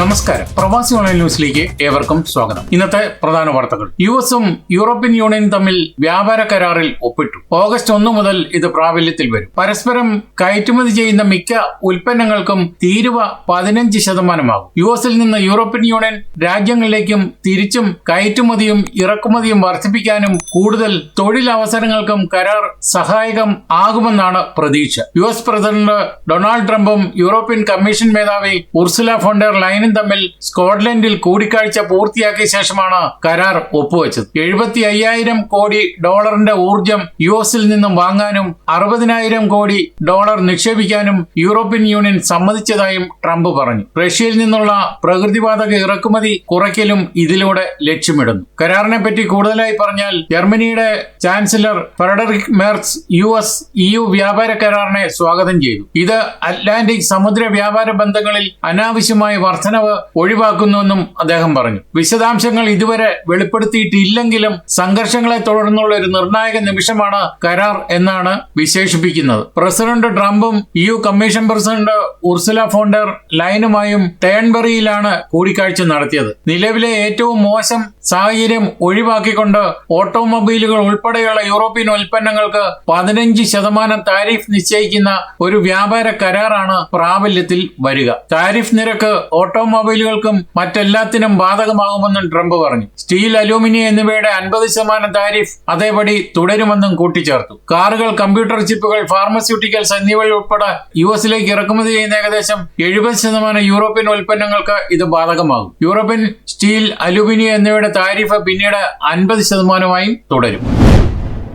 നമസ്കാരം. പ്രവാസി ഓൺലൈൻ ന്യൂസിലേക്ക് ഏവർക്കും സ്വാഗതം. ഇന്നത്തെ പ്രധാന വാർത്തകൾ. യു എസും യൂറോപ്യൻ യൂണിയനും തമ്മിൽ വ്യാപാര കരാറിൽ ഒപ്പിട്ടു. ഓഗസ്റ്റ് ഒന്ന് മുതൽ ഇത് പ്രാബല്യത്തിൽ വരും. പരസ്പരം കയറ്റുമതി ചെയ്യുന്ന മിക്ക ഉൽപ്പന്നങ്ങൾക്കും തീരുവ പതിനഞ്ച് ശതമാനമാകും. യു എസിൽ നിന്ന് യൂറോപ്യൻ യൂണിയൻ രാജ്യങ്ങളിലേക്കും തിരിച്ചും കയറ്റുമതിയും ഇറക്കുമതിയും വർദ്ധിപ്പിക്കാനും കൂടുതൽ തൊഴിലവസരങ്ങൾക്കും കരാർ സഹായകം ആകുമെന്നാണ് പ്രതീക്ഷ. യു എസ് പ്രസിഡന്റ് ഡൊണാൾഡ് ട്രംപും യൂറോപ്യൻ കമ്മീഷൻ മേധാവി ഉർസുല ഫോണ്ടർ ലൈനും തമ്മിൽ സ്കോട്ട്ലൻഡിൽ കൂടിക്കാഴ്ച പൂർത്തിയാക്കിയ ശേഷമാണ് കരാർ ഒപ്പുവെച്ചത്. എഴുപത്തി അയ്യായിരം കോടി ഡോളറിന്റെ ഊർജം യു എസിൽ നിന്നും വാങ്ങാനും അറുപതിനായിരം കോടി ഡോളർ നിക്ഷേപിക്കാനും യൂറോപ്യൻ യൂണിയൻ സമ്മതിച്ചതായും ട്രംപ് പറഞ്ഞു. റഷ്യയിൽ നിന്നുള്ള പ്രകൃതിവാതക ഇറക്കുമതി കുറയ്ക്കലും ഇതിലൂടെ ലക്ഷ്യമിടുന്നു. കരാറിനെ പറ്റി കൂടുതലായി പറഞ്ഞാൽ ജർമ്മനിയുടെ chancellor Friedrich Merz U S E U വ്യാപാര കരാറിനെ സ്വാഗതം ചെയ്തു. ഇത് അറ്റ്ലാന്റിക് സമുദ്ര വ്യാപാര ബന്ധങ്ങളിൽ അനാവശ്യമായ വർധനവ് ഒഴിവാക്കുന്നുവെന്നും അദ്ദേഹം പറഞ്ഞു. വിശദാംശങ്ങൾ ഇതുവരെ വെളിപ്പെടുത്തിയിട്ടില്ലെങ്കിലും സംഘർഷങ്ങളെ തുടർന്നുള്ള ഒരു നിർണായക നിമിഷമാണ് കരാർ എന്നാണ് വിശേഷിപ്പിക്കുന്നത്. പ്രസിഡന്റ് ട്രംപും U commission president Ursula von der ലൈനുമായും ടേൺബറിയിലാണ് കൂടിക്കാഴ്ച നടത്തിയത്. നിലവിലെ ഏറ്റവും മോശം സാഹചര്യം ഒഴിവാക്കിക്കൊണ്ട് ഓട്ടോമൊബൈലുകൾ ഉൾപ്പെടെയുള്ള യൂറോപ്യൻ ഉൽപ്പന്നങ്ങൾക്ക് പതിനഞ്ച് ശതമാനം താരിഫ് നിശ്ചയിക്കുന്ന ഒരു വ്യാപാര കരാറാണ് പ്രാബല്യത്തിൽ വരിക. താരിഫ് നിരക്ക് ഓട്ടോമൊബൈലുകൾക്കും മറ്റെല്ലാത്തിനും ബാധകമാകുമെന്നും ട്രംപ് പറഞ്ഞു. സ്റ്റീൽ അലൂമിനിയം എന്നിവയുടെ അൻപത് ശതമാനം താരിഫ് അതേപടി തുടരുമെന്നും കൂട്ടിച്ചേർത്തു. കാറുകൾ കമ്പ്യൂട്ടർ ചിപ്പുകൾ ഫാർമസ്യൂട്ടിക്കൽസ് എന്നിവ ഉൾപ്പെടെ യു എസിലേക്ക് ഇറക്കുമതി ചെയ്യുന്ന ഏകദേശം എഴുപത് ശതമാനം യൂറോപ്യൻ ഉൽപ്പന്നങ്ങൾക്ക് ഇത് ബാധകമാകും. യൂറോപ്യൻ സ്റ്റീൽ അലൂമിനിയം എന്നിവയുടെ താരിഫ് പിന്നീട് അൻപത് ശതമാനമായും തുടരും.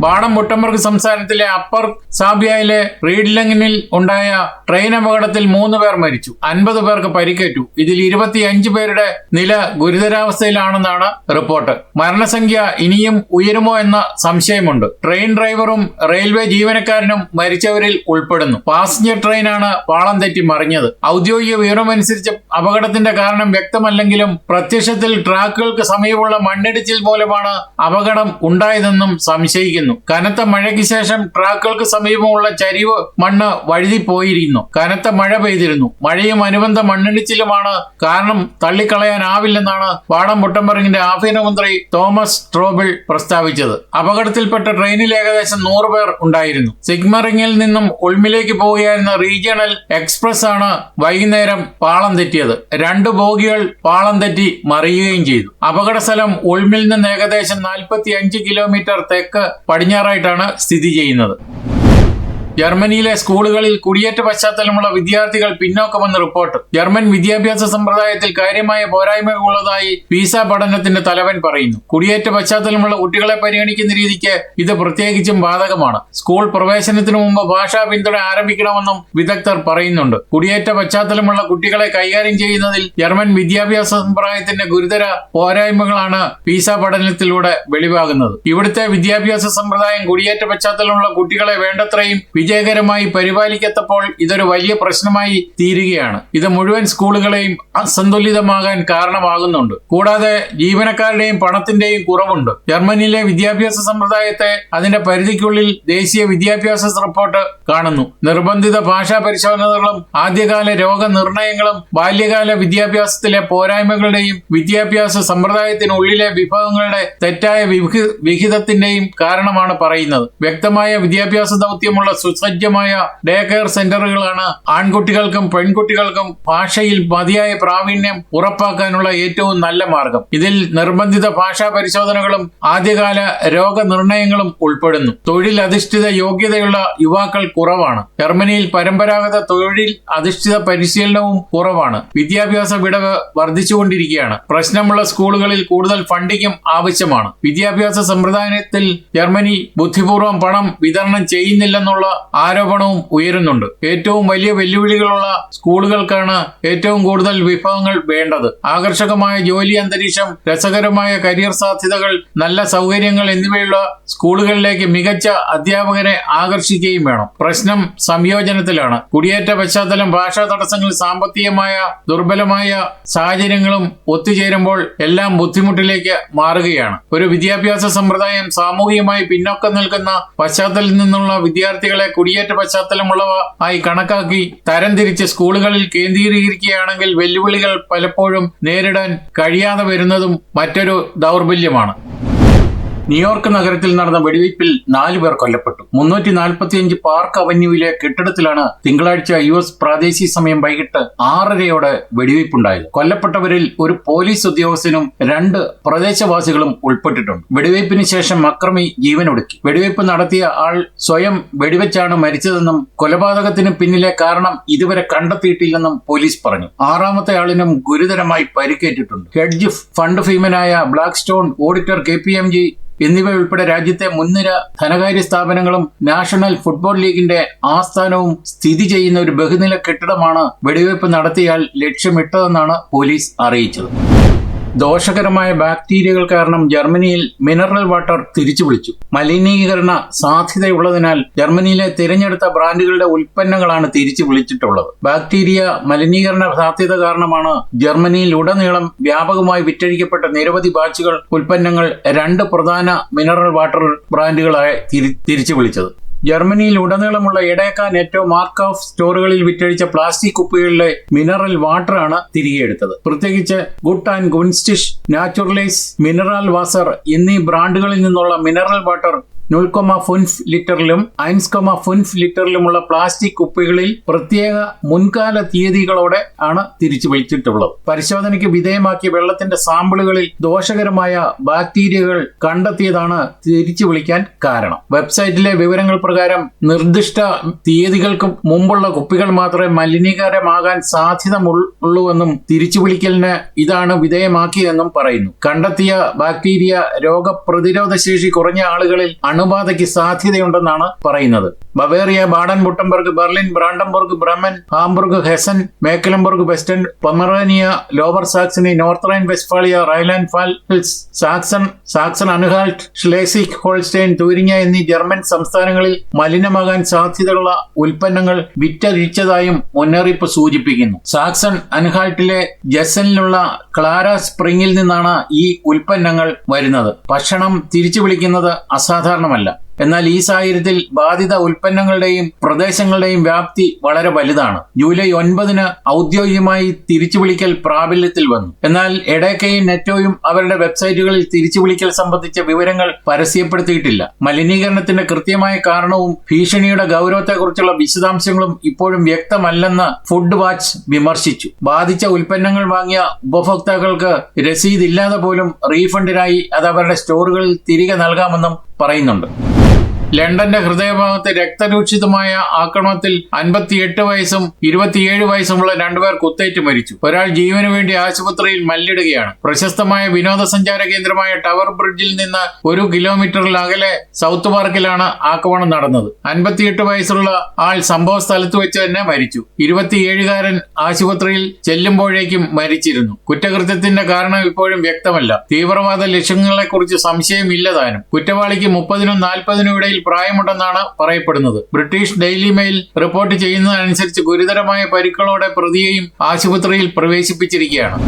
ബാണം മുട്ടമ്പർഗ് സംസ്ഥാനത്തിലെ അപ്പർ സാബിയയിലെ റീഡ്ലങ്ങിനിൽ ഉണ്ടായ ട്രെയിൻ അപകടത്തിൽ മൂന്ന് പേർ മരിച്ചു. അൻപത് പേർക്ക് പരിക്കേറ്റു. ഇതിൽ ഇരുപത്തിയഞ്ച് പേരുടെ നില ഗുരുതരാവസ്ഥയിലാണെന്നാണ് റിപ്പോർട്ട്. മരണസംഖ്യ ഇനിയും ഉയരുമോ എന്ന സംശയമുണ്ട്. ട്രെയിൻ ഡ്രൈവറും റെയിൽവേ ജീവനക്കാരനും മരിച്ചവരിൽ ഉൾപ്പെടുന്നു. പാസഞ്ചർ ട്രെയിനാണ് പാളം തെറ്റി മറിഞ്ഞത്. ഔദ്യോഗിക വിവരമനുസരിച്ച് അപകടത്തിന്റെ കാരണം വ്യക്തമല്ലെങ്കിലും പ്രത്യക്ഷത്തിൽ ട്രാക്കുകൾക്ക് സമീപമുള്ള മണ്ണിടിച്ചിൽ മൂലമാണ് അപകടം ഉണ്ടായതെന്നും സംശയിക്കുന്നു. കനത്ത മഴയ്ക്ക് ശേഷം ട്രാക്കുകൾക്ക് സമീപമുള്ള ചരിവ് മണ്ണ് വഴുതി പോയിരിക്കുന്നു കനത്ത മഴ പെയ്തിരുന്നു. മഴയും അനുബന്ധ മണ്ണിടിച്ചിലുമാണ് കാരണം തള്ളിക്കളയാനാവില്ലെന്നാണ് പാടം മുട്ടമ്പറിങ്ങിന്റെ ആഭ്യന്തരമന്ത്രി തോമസ് ട്രോബിൾ പ്രസ്താവിച്ചത്. അപകടത്തിൽപ്പെട്ട ട്രെയിനിൽ ഏകദേശം നൂറ് പേർ ഉണ്ടായിരുന്നു. സിഗ്മറിങ്ങിൽ നിന്നും ഉൾമിലേക്ക് പോവുകയായിരുന്ന റീജിയണൽ എക്സ്പ്രസ് ആണ് വൈകുന്നേരം പാളം തെറ്റിയത്. രണ്ട് ബോഗികൾ പാളം തെറ്റി മറിയുകയും ചെയ്തു. അപകട സ്ഥലം ഉൾമിൽ നിന്ന് ഏകദേശം നാൽപ്പത്തി അഞ്ച് കിലോമീറ്റർ തെക്ക് പടിഞ്ഞാറായിട്ടാണ് സ്ഥിതി ചെയ്യുന്നത്. ജർമ്മനിയിലെ സ്കൂളുകളിൽ കുടിയേറ്റ പശ്ചാത്തലമുള്ള വിദ്യാർത്ഥികൾ പിന്നോക്കമെന്ന് റിപ്പോർട്ട്. ജർമ്മൻ വിദ്യാഭ്യാസ സമ്പ്രദായത്തിൽ കാര്യമായ പോരായ്മകളുള്ളതായി വിസ പഠനത്തിന്റെ തലവൻ പറയുന്നു. കുടിയേറ്റ പശ്ചാത്തലമുള്ള കുട്ടികളെ പരിഗണിക്കുന്ന രീതിക്ക് ഇത് പ്രത്യേകിച്ചും ബാധകമാണ്. സ്കൂൾ പ്രവേശനത്തിനു മുമ്പ് ഭാഷാ പിന്തുണ ആരംഭിക്കണമെന്നും വിദഗ്ധർ പറയുന്നുണ്ട്. കുടിയേറ്റ പശ്ചാത്തലമുള്ള കുട്ടികളെ കൈകാര്യം ചെയ്യുന്നതിൽ ജർമ്മൻ വിദ്യാഭ്യാസ സമ്പ്രദായത്തിന്റെ ഗുരുതര പോരായ്മകളാണ് വിസ പഠനത്തിലൂടെ വെളിവാകുന്നത്. ഇവിടുത്തെ വിദ്യാഭ്യാസ സമ്പ്രദായം കുടിയേറ്റ പശ്ചാത്തലമുള്ള കുട്ടികളെ വേണ്ടത്രയും വിജയകരമായി പരിപാലിക്കാത്തപ്പോൾ ഇതൊരു വലിയ പ്രശ്നമായി തീരുകയാണ്. ഇത് മുഴുവൻ സ്കൂളുകളെയും അസന്തുലിതമാകാൻ കാരണമാകുന്നുണ്ട്. കൂടാതെ ജീവനക്കാരുടെയും പണത്തിന്റെയും കുറവുണ്ട്. ജർമ്മനിയിലെ വിദ്യാഭ്യാസ സമ്പ്രദായത്തെ അതിന്റെ പരിധിക്കുള്ളിൽ ദേശീയ വിദ്യാഭ്യാസ റിപ്പോർട്ട് കാണുന്നു. നിർബന്ധിത ഭാഷാ പരിശോധനകളും ആദ്യകാല രോഗനിർണയങ്ങളും ബാല്യകാല വിദ്യാഭ്യാസത്തിലെ പോരായ്മകളുടെയും വിദ്യാഭ്യാസ സമ്പ്രദായത്തിനുള്ളിലെ വിഭവങ്ങളുടെ തെറ്റായ വിഹി- വിഹിതത്തിന്റെയും കാരണമാണ് പറയുന്നത്. വ്യക്തമായ വിദ്യാഭ്യാസ ദൗത്യമുള്ള സുസജ്ജമായ ഡേ കെയർ സെന്ററുകളാണ് ആൺകുട്ടികൾക്കും പെൺകുട്ടികൾക്കും ഭാഷയിൽ മതിയായ പ്രാവീണ്യം ഉറപ്പാക്കാനുള്ള ഏറ്റവും നല്ല മാർഗം. ഇതിൽ നിർബന്ധിത ഭാഷാ പരിശോധനകളും ആദ്യകാല രോഗനിർണയങ്ങളും ഉൾപ്പെടുന്നു. തൊഴിൽ അധിഷ്ഠിത യോഗ്യതയുള്ള യുവാക്കൾ കുറവാണ്. ജർമ്മനിയിൽ പരമ്പരാഗത തൊഴിൽ അധിഷ്ഠിത പരിശീലനവും കുറവാണ്. വിദ്യാഭ്യാസ വിടവ് വർദ്ധിച്ചുകൊണ്ടിരിക്കുകയാണ്. പ്രശ്നമുള്ള സ്കൂളുകളിൽ കൂടുതൽ ഫണ്ടിങ്ങും ആവശ്യമാണ്. വിദ്യാഭ്യാസ സമ്പ്രദായത്തിൽ ജർമ്മനി ബുദ്ധിപൂർവം പണം വിതരണം ചെയ്യുന്നില്ലെന്നുള്ള ആരോപണവും ഉയരുന്നുണ്ട്. ഏറ്റവും വലിയ വെല്ലുവിളികളുള്ള സ്കൂളുകൾക്കാണ് ഏറ്റവും കൂടുതൽ വിഭവങ്ങൾ വേണ്ടത്. ആകർഷകമായ ജോലി അന്തരീക്ഷം രസകരമായ കരിയർ സാധ്യതകൾ നല്ല സൗകര്യങ്ങൾ എന്നിവയുള്ള സ്കൂളുകളിലേക്ക് മികച്ച അധ്യാപകരെ ആകർഷിക്കുകയും വേണം. പ്രശ്നം സംയോജനത്തിലാണ്. കുടിയേറ്റ പശ്ചാത്തലം ഭാഷാ തടസ്സങ്ങൾ സാമ്പത്തികമായ ദുർബലമായ സാഹചര്യങ്ങളും ഒത്തുചേരുമ്പോൾ എല്ലാം ബുദ്ധിമുട്ടിലേക്ക് മാറുകയാണ്. ഒരു വിദ്യാഭ്യാസ സമ്പ്രദായം സാമൂഹികമായി പിന്നോക്കം നിൽക്കുന്ന പശ്ചാത്തലത്തിൽ നിന്നുള്ള വിദ്യാർത്ഥികളെ കുടിയേറ്റ പശ്ചാത്തലമുള്ളവ ആയി കണക്കാക്കി തരംതിരിച്ച് സ്കൂളുകളിൽ കേന്ദ്രീകരിക്കുകയാണെങ്കിൽ വെല്ലുവിളികൾ പലപ്പോഴും നേരിടാൻ കഴിയാതെ വരുന്നതും മറ്റൊരു ദൗർബല്യമാണ്. ന്യൂയോർക്ക് നഗരത്തിൽ നടന്ന വെടിവയ്പിൽ നാലു പേർ കൊല്ലപ്പെട്ടു. മുന്നൂറ്റി നാൽപ്പത്തിയഞ്ച് പാർക്ക് അവന്യൂവിലെ കെട്ടിടത്തിലാണ് തിങ്കളാഴ്ച യു എസ് പ്രാദേശിക സമയം വൈകിട്ട് ആറരയോടെ വെടിവയ്പുണ്ടായത്. കൊല്ലപ്പെട്ടവരിൽ ഒരു പോലീസ് ഉദ്യോഗസ്ഥനും രണ്ട് പ്രദേശവാസികളും ഉൾപ്പെട്ടിട്ടുണ്ട്. വെടിവയ്പിന് ശേഷം അക്രമി ജീവനൊടുക്കി. വെടിവയ്പ് നടത്തിയ ആൾ സ്വയം വെടിവെച്ചാണ് മരിച്ചതെന്നും കൊലപാതകത്തിന് പിന്നിലെ കാരണം ഇതുവരെ കണ്ടെത്തിയിട്ടില്ലെന്നും പോലീസ് പറഞ്ഞു. ആറാമത്തെ ആളിനും ഗുരുതരമായി പരിക്കേറ്റിട്ടുണ്ട്. Hedge fund ഭീമനായ Blackstone auditor K P M G എന്നിവ ഉൾപ്പെടെ രാജ്യത്തെ മുൻനിര ധനകാര്യ സ്ഥാപനങ്ങളും നാഷണൽ ഫുട്ബോൾ ലീഗിന്റെ ആസ്ഥാനവും സ്ഥിതി ചെയ്യുന്ന ഒരു ബഹുനില കെട്ടിടമാണ് വെടിവയ്പ് നടത്തിയാൽ ലക്ഷ്യമിട്ടതെന്നാണ് പോലീസ് അറിയിച്ചത്. ദോഷകരമായ ബാക്ടീരിയകൾ കാരണം ജർമ്മനിയിൽ മിനറൽ വാട്ടർ തിരിച്ചു വിളിച്ചു മലിനീകരണ സാധ്യതയുള്ളതിനാൽ ജർമ്മനിയിലെ തിരഞ്ഞെടുത്ത ബ്രാൻഡുകളുടെ ഉൽപ്പന്നങ്ങളാണ് തിരിച്ചു വിളിച്ചിട്ടുള്ളത് ബാക്ടീരിയ മലിനീകരണ സാധ്യത കാരണമാണ് ജർമ്മനിയിൽ ഉടനീളം വ്യാപകമായി വിറ്റഴിക്കപ്പെട്ട നിരവധി ബാച്ചുകൾ ഉൽപ്പന്നങ്ങൾ രണ്ട് പ്രധാന മിനറൽ വാട്ടർ ബ്രാൻഡുകളായി തിരി- തിരിച്ചു വിളിച്ചത് ജർമ്മനിയിൽ ഉടനീളമുള്ള എഡേക്ക നെറ്റോ മാർക്ക് ഓഫ് സ്റ്റോറുകളിൽ വിറ്റഴിച്ച പ്ലാസ്റ്റിക് കുപ്പികളിലെ മിനറൽ വാട്ടറാണ് തിരികെ എടുത്തത്. പ്രത്യേകിച്ച് ഗുഡ് ആൻഡ് ഗുൻസ്റ്റിഷ് നാച്ചുറലൈസ് മിനറൽ വാസർ എന്നീ ബ്രാൻഡുകളിൽ നിന്നുള്ള മിനറൽ വാട്ടർ നൂൽ കൊമ ഫുൻഫ് ലിറ്ററിലും അയൻസ് കൊമ ഫുൻഫ് ലിറ്ററിലുമുള്ള പ്ലാസ്റ്റിക് കുപ്പികളിൽ പ്രത്യേക മുൻകാല തീയതികളോടെ ആണ് തിരിച്ചു വിളിച്ചിട്ടുള്ളത്. പരിശോധനയ്ക്ക് വിധേയമാക്കിയ വെള്ളത്തിന്റെ സാമ്പിളുകളിൽ ദോഷകരമായ ബാക്ടീരിയകൾ കണ്ടെത്തിയതാണ് തിരിച്ചു വിളിക്കാൻ കാരണം. വെബ്സൈറ്റിലെ വിവരങ്ങൾ പ്രകാരം നിർദ്ദിഷ്ട തീയതികൾക്ക് മുമ്പുള്ള കുപ്പികൾ മാത്രമേ മലിനീകരമാകാൻ സാധ്യത ഉള്ളൂവെന്നും തിരിച്ചു വിളിക്കലിന് ഇതാണ് വിധേയമാക്കിയതെന്നും പറയുന്നു. കണ്ടെത്തിയ ബാക്ടീരിയ രോഗപ്രതിരോധ ശേഷി കുറഞ്ഞ ആളുകളിൽ അണുബാധയ്ക്ക് സാധ്യതയുണ്ടെന്നാണ് പറയുന്നത്. Bavaria Baden Württemberg Berlin Brandenburg Bremen Hamburg Hessen Mecklenburg Western Pomerania Lower Saxony North Rhine Westphalia Rhineland Pfalz Saxon Saxon Anhalt Schleswig Holstein Thuringia എന്നീ ജർമ്മൻ സംസ്ഥാനങ്ങളിൽ മലിനമാകാൻ സാധ്യതയുള്ള ഉൽപ്പന്നങ്ങൾ വിറ്റഴിച്ചതായും മുന്നറിയിപ്പ് സൂചിപ്പിക്കുന്നു. സാക്സൺ അൻഹാൾട്ടിലെ ജസനിലുള്ള ക്ലാര സ്പ്രിംഗിൽ നിന്നാണ് ഈ ഉൽപ്പന്നങ്ങൾ വരുന്നത്. ഭക്ഷണം തിരിച്ചു വിളിക്കുന്നത് അസാധാരണമല്ല എന്നാൽ ഈ സാഹചര്യത്തിൽ ബാധിത ഉൽപ്പന്നങ്ങളുടെയും പ്രദേശങ്ങളുടെയും വ്യാപ്തി വളരെ വലുതാണ്. ജൂലൈ ഒൻപതിന് ഔദ്യോഗികമായി തിരിച്ചു വിളിക്കൽ പ്രാബല്യത്തിൽ വന്നു. എന്നാൽ എഡേക്കയും നെറ്റോയും അവരുടെ വെബ്സൈറ്റുകളിൽ തിരിച്ചു വിളിക്കൽ സംബന്ധിച്ച വിവരങ്ങൾ പരസ്യപ്പെടുത്തിയിട്ടില്ല. മലിനീകരണത്തിന്റെ കൃത്യമായ കാരണവും ഭീഷണിയുടെ ഗൗരവത്തെക്കുറിച്ചുള്ള വിശദാംശങ്ങളും ഇപ്പോഴും വ്യക്തമല്ലെന്ന് ഫുഡ് വാച്ച് വിമർശിച്ചു. ബാധിച്ച ഉൽപ്പന്നങ്ങൾ വാങ്ങിയ ഉപഭോക്താക്കൾക്ക് രസീത് ഇല്ലാതെ പോലും റീഫണ്ടിനായി അത് അവരുടെ സ്റ്റോറുകളിൽ തിരികെ നൽകാമെന്നും പറയുന്നുണ്ട്. ലണ്ടന്റെ ഹൃദയഭാഗത്ത് രക്തരൂക്ഷിതമായ ആക്രമണത്തിൽ അൻപത്തിയെട്ട് വയസ്സും ഇരുപത്തിയേഴ് വയസ്സുമുള്ള രണ്ടുപേർ കുത്തേറ്റ് മരിച്ചു. ഒരാൾ ജീവനു വേണ്ടി ആശുപത്രിയിൽ മല്ലിടുകയാണ്. പ്രശസ്തമായ വിനോദസഞ്ചാര കേന്ദ്രമായ ടവർ ബ്രിഡ്ജിൽ നിന്ന് ഒരു കിലോമീറ്ററിൽ അകലെ സൗത്ത് പാർക്കിലാണ് ആക്രമണം നടന്നത്. അൻപത്തിയെട്ട് വയസ്സുള്ള ആൾ സംഭവ സ്ഥലത്ത് വെച്ച് തന്നെ മരിച്ചു. ഇരുപത്തിയേഴുകാരൻ ആശുപത്രിയിൽ ചെല്ലുമ്പോഴേക്കും മരിച്ചിരുന്നു. കുറ്റകൃത്യത്തിന്റെ കാരണം ഇപ്പോഴും വ്യക്തമല്ല. തീവ്രവാദ ലക്ഷ്യങ്ങളെക്കുറിച്ച് സംശയമില്ലതാനും കുറ്റവാളിക്ക് മുപ്പതിനും നാൽപ്പതിനും ഇടയിൽ പ്രായമുണ്ടെന്നാണ് പറയപ്പെടുന്നത്. ബ്രിട്ടീഷ് ഡെയിലി മെയിൽ റിപ്പോർട്ട് ചെയ്യുന്നതനുസരിച്ച് ഗുരുതരമായ പരിക്കുകളോടെ പ്രതിയെയും ആശുപത്രിയിൽ പ്രവേശിപ്പിച്ചിരിക്കുകയാണ്.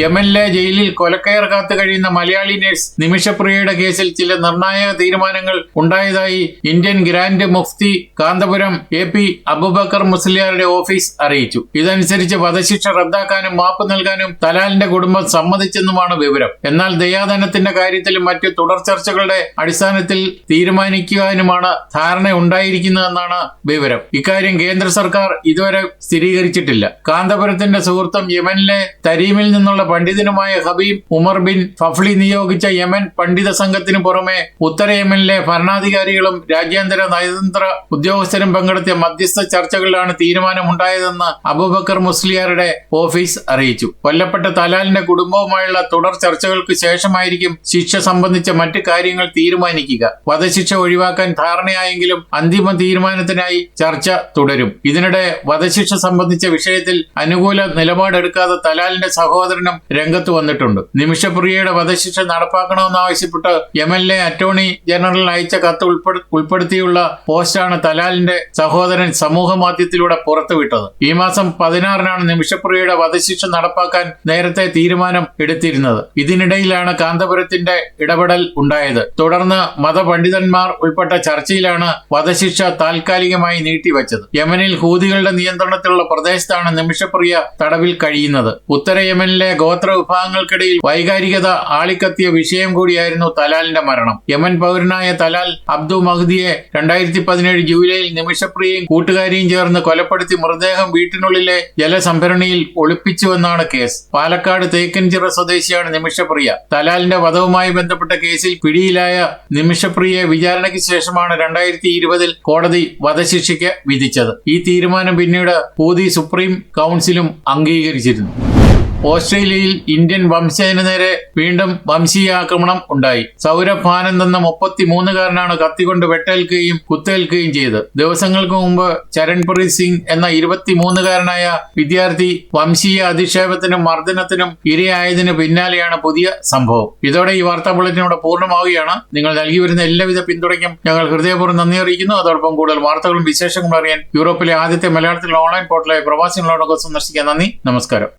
യമനിലെ ജയിലിൽ കൊലക്കയർ കാത്തു കഴിയുന്ന മലയാളി നഴ്സ് നിമിഷപ്രിയയുടെ കേസിൽ ചില നിർണായക തീരുമാനങ്ങൾ ഉണ്ടായതായി ഇന്ത്യൻ ഗ്രാൻഡ് മുഫ്തി കാന്തപുരം എ പി അബുബക്കർ മുസ്ലിയാരുടെ ഓഫീസ് അറിയിച്ചു. ഇതനുസരിച്ച് വധശിക്ഷ റദ്ദാക്കാനും മാപ്പ് നൽകാനും തലാലിന്റെ കുടുംബം സമ്മതിച്ചെന്നുമാണ് വിവരം. എന്നാൽ ദയാദാനത്തിന്റെ കാര്യത്തിലും മറ്റു തുടർ ചർച്ചകളുടെ അടിസ്ഥാനത്തിൽ തീരുമാനിക്കുവാനുമാണ് ധാരണ ഉണ്ടായിരിക്കുന്നതെന്നാണ് വിവരം. ഇക്കാര്യം കേന്ദ്ര സർക്കാർ ഇതുവരെ സ്ഥിരീകരിച്ചിട്ടില്ല. കാന്തപുരത്തിന്റെ സുഹൃത്തും യമനിലെ തരീമിൽ നിന്നുള്ള പണ്ഡിതനുമായ ഹബീബ് ഉമർ ബിൻ ഫഫ്ലി നിയോഗിച്ച യമൻ പണ്ഡിത സംഘത്തിനു പുറമെ ഉത്തര യമനിലെ ഭരണാധികാരികളും രാജ്യാന്തര നയതന്ത്ര ഉദ്യോഗസ്ഥരും പങ്കെടുത്ത മധ്യസ്ഥ ചർച്ചകളിലാണ് തീരുമാനമുണ്ടായതെന്ന് അബൂബക്കർ മുസ്ലിയാരുടെ ഓഫീസ് അറിയിച്ചു. കൊല്ലപ്പെട്ട തലാലിന്റെ കുടുംബവുമായുള്ള തുടർ ചർച്ചകൾക്ക് ശേഷമായിരിക്കും ശിക്ഷ സംബന്ധിച്ച മറ്റു കാര്യങ്ങൾ തീരുമാനിക്കുക. വധശിക്ഷ ഒഴിവാക്കാൻ ധാരണയായെങ്കിലും അന്തിമ തീരുമാനത്തിനായി ചർച്ച തുടരും. ഇതിനിടെ വധശിക്ഷ സംബന്ധിച്ച വിഷയത്തിൽ അനുകൂല നിലപാടെടുക്കാതെ തലാലിന്റെ സഹോദരനും രംഗത്ത് വന്നിട്ടുണ്ട്. നിമിഷപ്രിയയുടെ വധശിക്ഷ നടപ്പാക്കണമെന്നാവശ്യപ്പെട്ട് M L A attorney general അയച്ച കത്ത് ഉൾപ്പെടു ഉൾപ്പെടുത്തിയുള്ള പോസ്റ്റാണ് തലാലിന്റെ സഹോദരൻ സമൂഹ മാധ്യമത്തിലൂടെ പുറത്തുവിട്ടത്. ഈ മാസം പതിനാറിനാണ് നിമിഷപ്രിയയുടെ വധശിക്ഷ നടപ്പാക്കാൻ നേരത്തെ തീരുമാനം എടുത്തിരുന്നത്. ഇതിനിടയിലാണ് കാന്തപുരത്തിന്റെ ഇടപെടൽ ഉണ്ടായത്. തുടർന്ന് മതപണ്ഡിതന്മാർ ഉൾപ്പെട്ട ചർച്ചയിലാണ് വധശിക്ഷ താൽക്കാലികമായി നീട്ടിവച്ചത്. യമനിൽ ഹൂതികളുടെ നിയന്ത്രണത്തിലുള്ള പ്രദേശത്താണ് നിമിഷപ്രിയ തടവിൽ കഴിയുന്നത്. ഉത്തര യമനിലെ ഗോത്ര വിഭാഗങ്ങൾക്കിടയിൽ വൈകാരികത ആളിക്കത്തിയ വിഷയം കൂടിയായിരുന്നു തലാലിന്റെ മരണം. യമൻ പൗരനായ തലാൽ അബ്ദു മഹ്ദിയെ രണ്ടായിരത്തി പതിനേഴ് ജൂലൈയിൽ നിമിഷപ്രിയയും കൂട്ടുകാരിയും ചേർന്ന് കൊലപ്പെടുത്തി മൃതദേഹം വീട്ടിനുള്ളിലെ ജലസംഭരണിയിൽ ഒളിപ്പിച്ചുവെന്നാണ് കേസ്. പാലക്കാട് തേക്കൻചിറ സ്വദേശിയാണ് നിമിഷപ്രിയ. തലാലിന്റെ വധവുമായി ബന്ധപ്പെട്ട കേസിൽ പിടിയിലായ നിമിഷപ്രിയയെ വിചാരണയ്ക്ക് ശേഷമാണ് രണ്ടായിരത്തി ഇരുപതിൽ കോടതി വധശിക്ഷയ്ക്ക് വിധിച്ചത്. ഈ തീരുമാനം പിന്നീട് പൂതി സുപ്രീം കൗൺസിലും അംഗീകരിച്ചിരുന്നു. ഓസ്ട്രേലിയയിൽ ഇന്ത്യൻ വംശജന് നേരെ വീണ്ടും വംശീയ ആക്രമണം ഉണ്ടായി. സൗരഭ് ആനന്ദ് എന്ന മുപ്പത്തിമൂന്നുകാരനാണ് കത്തികൊണ്ട് വെട്ടേൽക്കുകയും കുത്തേൽക്കുകയും ചെയ്തത്. ദിവസങ്ങൾക്ക് മുമ്പ് ചരൺപ്രീത് സിംഗ് എന്ന ഇരുപത്തിമൂന്നുകാരനായ വിദ്യാർത്ഥി വംശീയ അധിക്ഷേപത്തിനും മർദ്ദനത്തിനും ഇരയായതിനു പിന്നാലെയാണ് പുതിയ സംഭവം. ഇതോടെ ഈ വാർത്താ ബുള്ളറ്റിനോട് പൂർണമാവുകയാണ്. നിങ്ങൾ നൽകി വരുന്ന എല്ലാവിധ പിന്തുണയ്ക്കും ഞങ്ങൾ ഹൃദയപൂർവം നന്ദി അറിയിക്കുന്നു. അതോടൊപ്പം കൂടുതൽ വാർത്തകളും വിശേഷങ്ങളും അറിയാൻ യൂറോപ്പിലെ ആദ്യത്തെ മലയാളത്തിലുള്ള ഓൺലൈൻ പോർട്ടലായ പ്രവാസികളോടൊപ്പം സന്ദർശിക്കാൻ നന്ദി. നമസ്കാരം.